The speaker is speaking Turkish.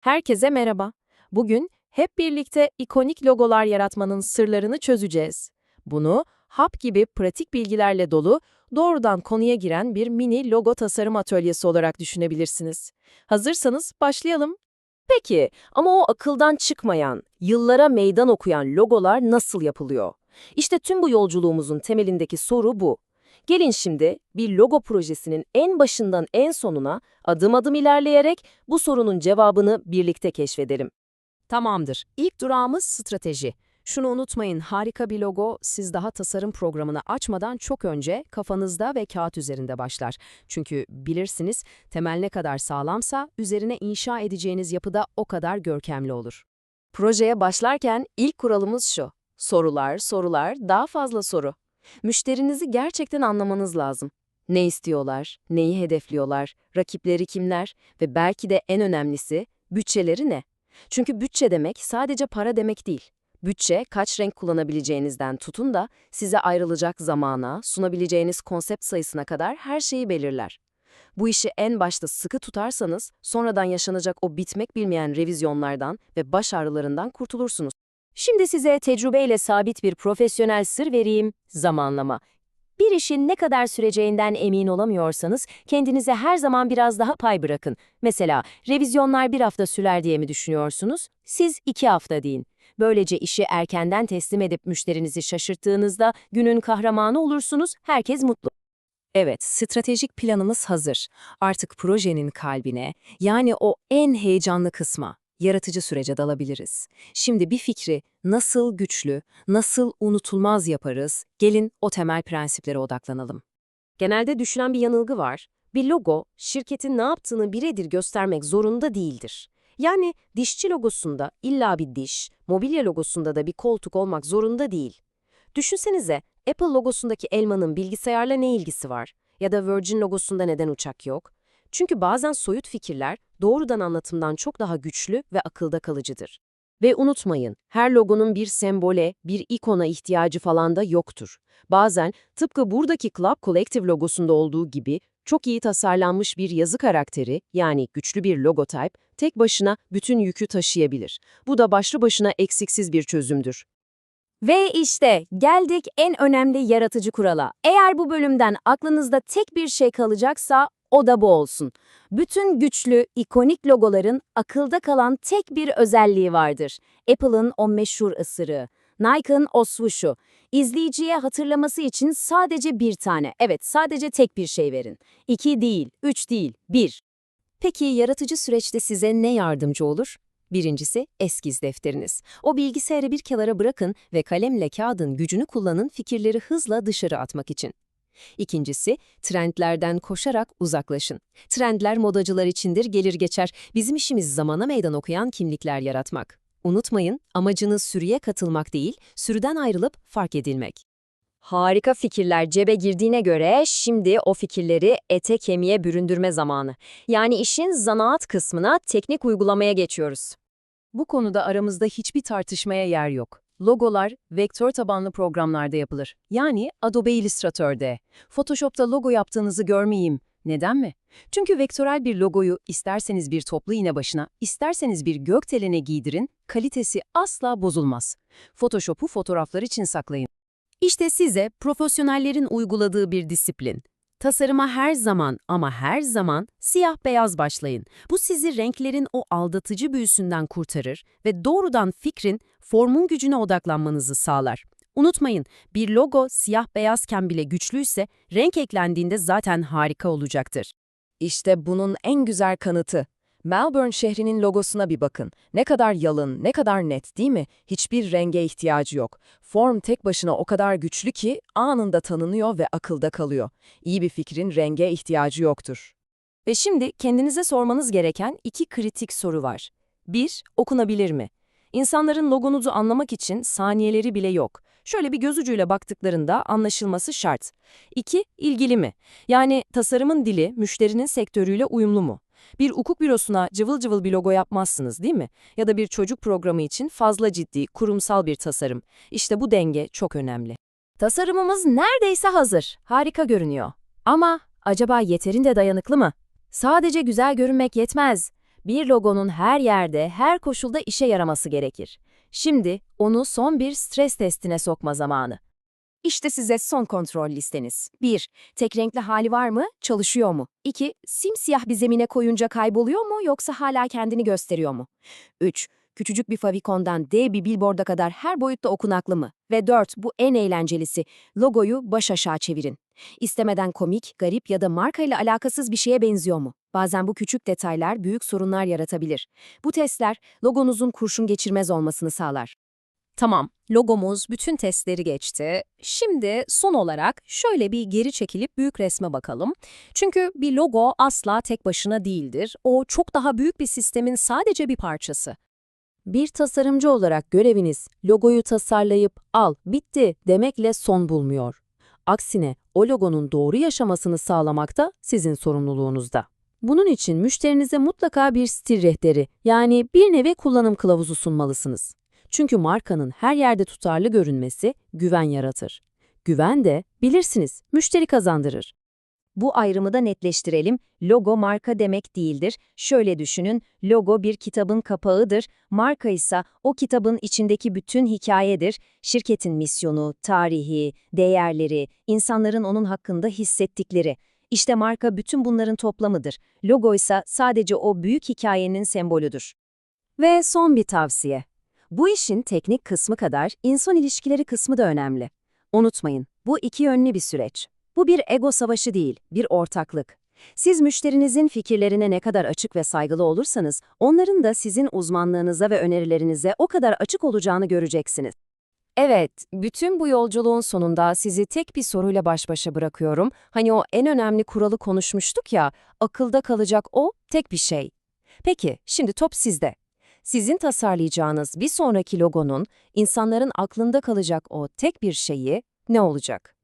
Herkese merhaba. Bugün hep birlikte ikonik logolar yaratmanın sırlarını çözeceğiz. Bunu hap gibi pratik bilgilerle dolu, doğrudan konuya giren bir mini logo tasarım atölyesi olarak düşünebilirsiniz. Hazırsanız başlayalım. Peki ama o akıldan çıkmayan, yıllara meydan okuyan logolar nasıl yapılıyor? İşte tüm bu yolculuğumuzun temelindeki soru bu. Gelin şimdi bir logo projesinin en başından en sonuna adım adım ilerleyerek bu sorunun cevabını birlikte keşfedelim. Tamamdır. İlk durağımız strateji. Şunu unutmayın, harika bir logo siz daha tasarım programını açmadan çok önce kafanızda ve kağıt üzerinde başlar. Çünkü bilirsiniz, temel ne kadar sağlamsa üzerine inşa edeceğiniz yapı da o kadar görkemli olur. Projeye başlarken ilk kuralımız şu. Sorular, sorular, daha fazla soru. Müşterinizi gerçekten anlamanız lazım. Ne istiyorlar, neyi hedefliyorlar, rakipleri kimler ve belki de en önemlisi bütçeleri ne? Çünkü bütçe demek sadece para demek değil. Bütçe kaç renk kullanabileceğinizden tutun da size ayrılacak zamana, sunabileceğiniz konsept sayısına kadar her şeyi belirler. Bu işi en başta sıkı tutarsanız sonradan yaşanacak o bitmek bilmeyen revizyonlardan ve baş ağrılarından kurtulursunuz. Şimdi size tecrübeyle sabit bir profesyonel sır vereyim, zamanlama. Bir işin ne kadar süreceğinden emin olamıyorsanız kendinize her zaman biraz daha pay bırakın. Mesela revizyonlar bir hafta sürer diye mi düşünüyorsunuz? Siz iki hafta deyin. Böylece işi erkenden teslim edip müşterinizi şaşırttığınızda günün kahramanı olursunuz, herkes mutlu. Evet, stratejik planımız hazır. Artık projenin kalbine, yani o en heyecanlı kısma, yaratıcı sürece dalabiliriz. Şimdi bir fikri nasıl güçlü, nasıl unutulmaz yaparız, gelin o temel prensiplere odaklanalım. Genelde düşünen bir yanılgı var. Bir logo, şirketin ne yaptığını birebir göstermek zorunda değildir. Yani dişçi logosunda illa bir diş, mobilya logosunda da bir koltuk olmak zorunda değil. Düşünsenize, Apple logosundaki elmanın bilgisayarla ne ilgisi var? Ya da Virgin logosunda neden uçak yok? Çünkü bazen soyut fikirler doğrudan anlatımdan çok daha güçlü ve akılda kalıcıdır. Ve unutmayın, her logonun bir sembole, bir ikona ihtiyacı falan da yoktur. Bazen tıpkı buradaki Club Collective logosunda olduğu gibi çok iyi tasarlanmış bir yazı karakteri, yani güçlü bir logotype, tek başına bütün yükü taşıyabilir. Bu da başlı başına eksiksiz bir çözümdür. Ve işte geldik en önemli yaratıcı kurala. Eğer bu bölümden aklınızda tek bir şey kalacaksa o da bu olsun. Bütün güçlü, ikonik logoların akılda kalan tek bir özelliği vardır. Apple'ın o meşhur ısırığı. Nike'ın o swooshu. İzleyiciye hatırlaması için sadece bir tane, evet sadece tek bir şey verin. İki değil, üç değil, bir. Peki yaratıcı süreçte size ne yardımcı olur? Birincisi eskiz defteriniz. O bilgisayarı bir kenara bırakın ve kalemle kağıdın gücünü kullanın fikirleri hızla dışarı atmak için. İkincisi, trendlerden koşarak uzaklaşın. Trendler modacılar içindir gelir geçer. Bizim işimiz zamana meydan okuyan kimlikler yaratmak. Unutmayın, amacınız sürüye katılmak değil, sürüden ayrılıp fark edilmek. Harika fikirler cebe girdiğine göre şimdi o fikirleri ete kemiğe büründürme zamanı. Yani işin zanaat kısmına teknik uygulamaya geçiyoruz. Bu konuda aramızda hiçbir tartışmaya yer yok. Logolar vektör tabanlı programlarda yapılır. Yani Adobe Illustrator'de. Photoshop'ta logo yaptığınızı görmeyeyim. Neden mi? Çünkü vektörel bir logoyu isterseniz bir toplu iğne başına, isterseniz bir gökdelene giydirin, kalitesi asla bozulmaz. Photoshop'u fotoğraflar için saklayın. İşte size profesyonellerin uyguladığı bir disiplin. Tasarıma her zaman ama her zaman siyah beyaz başlayın. Bu sizi renklerin o aldatıcı büyüsünden kurtarır ve doğrudan fikrin, formun gücüne odaklanmanızı sağlar. Unutmayın, bir logo siyah beyazken bile güçlüyse renk eklendiğinde zaten harika olacaktır. İşte bunun en güzel kanıtı. Melbourne şehrinin logosuna bir bakın. Ne kadar yalın, ne kadar net değil mi? Hiçbir renge ihtiyacı yok. Form tek başına o kadar güçlü ki anında tanınıyor ve akılda kalıyor. İyi bir fikrin renge ihtiyacı yoktur. Ve şimdi kendinize sormanız gereken iki kritik soru var. 1. Okunabilir mi? İnsanların logonuzu anlamak için saniyeleri bile yok. Şöyle bir göz ucuyla baktıklarında anlaşılması şart. 2. İlgili mi? Yani tasarımın dili müşterinin sektörüyle uyumlu mu? Bir hukuk bürosuna cıvıl cıvıl bir logo yapmazsınız değil mi? Ya da bir çocuk programı için fazla ciddi, kurumsal bir tasarım. İşte bu denge çok önemli. Tasarımımız neredeyse hazır. Harika görünüyor. Ama acaba yeterince dayanıklı mı? Sadece güzel görünmek yetmez. Bir logonun her yerde, her koşulda işe yaraması gerekir. Şimdi onu son bir stres testine sokma zamanı. İşte size son kontrol listeniz. 1. Tek renkli hali var mı? Çalışıyor mu? 2. Simsiyah bir zemine koyunca kayboluyor mu yoksa hala kendini gösteriyor mu? 3. Küçücük bir favikondan dev bir billboarda kadar her boyutta okunaklı mı? Ve 4. Bu en eğlencelisi. Logoyu baş aşağı çevirin. İstemeden komik, garip ya da markayla alakasız bir şeye benziyor mu? Bazen bu küçük detaylar büyük sorunlar yaratabilir. Bu testler logonuzun kurşun geçirmez olmasını sağlar. Tamam, logomuz bütün testleri geçti. Şimdi son olarak şöyle bir geri çekilip büyük resme bakalım. Çünkü bir logo asla tek başına değildir. O çok daha büyük bir sistemin sadece bir parçası. Bir tasarımcı olarak göreviniz logoyu tasarlayıp al, bitti demekle son bulmuyor. Aksine o logonun doğru yaşamasını sağlamak da sizin sorumluluğunuzda. Bunun için müşterinize mutlaka bir stil rehberi yani bir nevi kullanım kılavuzu sunmalısınız. Çünkü markanın her yerde tutarlı görünmesi güven yaratır. Güven de bilirsiniz müşteri kazandırır. Bu ayrımı da netleştirelim. Logo marka demek değildir. Şöyle düşünün, logo bir kitabın kapağıdır, marka ise o kitabın içindeki bütün hikayedir. Şirketin misyonu, tarihi, değerleri, insanların onun hakkında hissettikleri. İşte marka bütün bunların toplamıdır. Logo ise sadece o büyük hikayenin sembolüdür. Ve son bir tavsiye. Bu işin teknik kısmı kadar insan ilişkileri kısmı da önemli. Unutmayın, bu iki yönlü bir süreç. Bu bir ego savaşı değil, bir ortaklık. Siz müşterinizin fikirlerine ne kadar açık ve saygılı olursanız, onların da sizin uzmanlığınıza ve önerilerinize o kadar açık olacağını göreceksiniz. Evet, bütün bu yolculuğun sonunda sizi tek bir soruyla baş başa bırakıyorum. Hani o en önemli kuralı konuşmuştuk ya, akılda kalacak o tek bir şey. Peki, şimdi top sizde. Sizin tasarlayacağınız bir sonraki logonun insanların aklında kalacak o tek bir şeyi ne olacak?